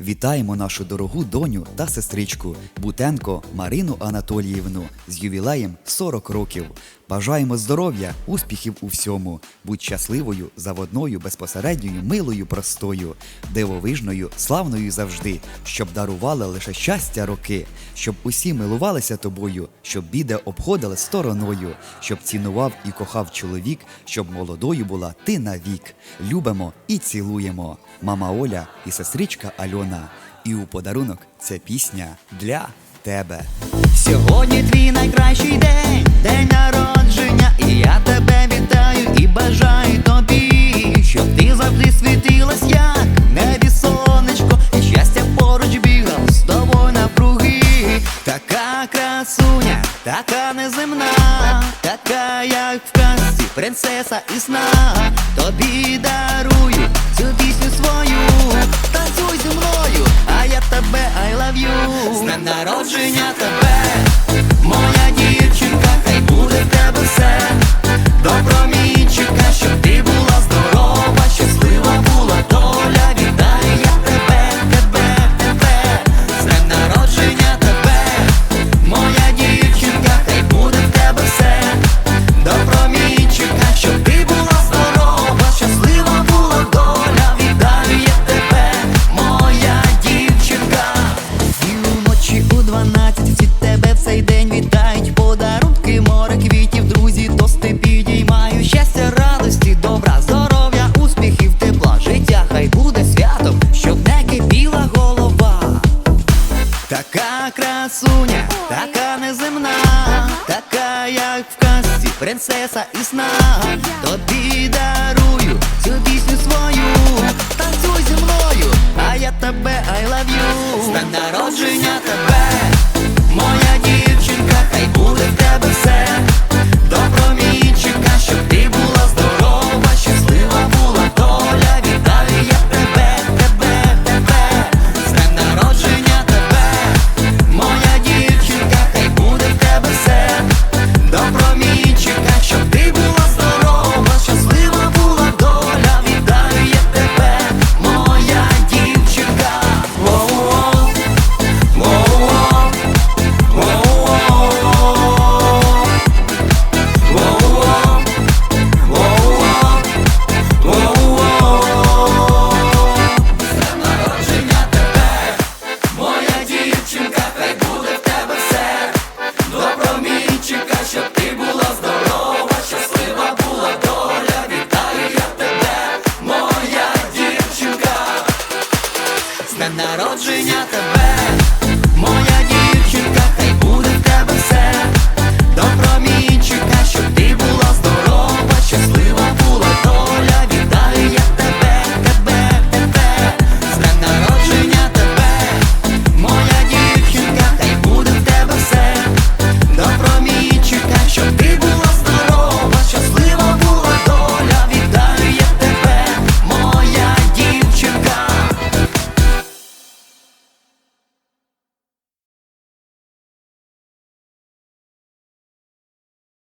Вітаємо нашу дорогу доню та сестричку Бутенко Марину Анатоліївну з ювілеєм 40 років. Бажаємо здоров'я, успіхів у всьому. Будь щасливою, заводною, безпосередньою, милою, простою, дивовижною, славною завжди, щоб дарували лише щастя роки, щоб усі милувалися тобою, щоб біди обходили стороною, щоб цінував і кохав чоловік, щоб молодою була ти навік. Любимо і цілуємо. Мама Оля і сестричка Альона. І у подарунок ця пісня для тебе. Сьогодні твій найкращий день, день народження, і я тебе вітаю і бажаю тобі, щоб ти завжди світилась, як небі сонечко, і щастя поруч бігав з тобою навкруги. Така красуня, така неземна, така, як в казці, принцеса і сна. Тобі дарую цю пісню свою, танцюй зі мною, а я тебе I love you З днем народження тебе, красуня, така неземна, така, як в казці, принцеса і сна. Тобі дарую цю пісню свою, танцюй зі мною, а я тебе I love you. З днем народження тебе, моя народження тебе, моя дівчинка, хай буде в тебе все, до промінчика, щоб ти була здорова, щаслива була то.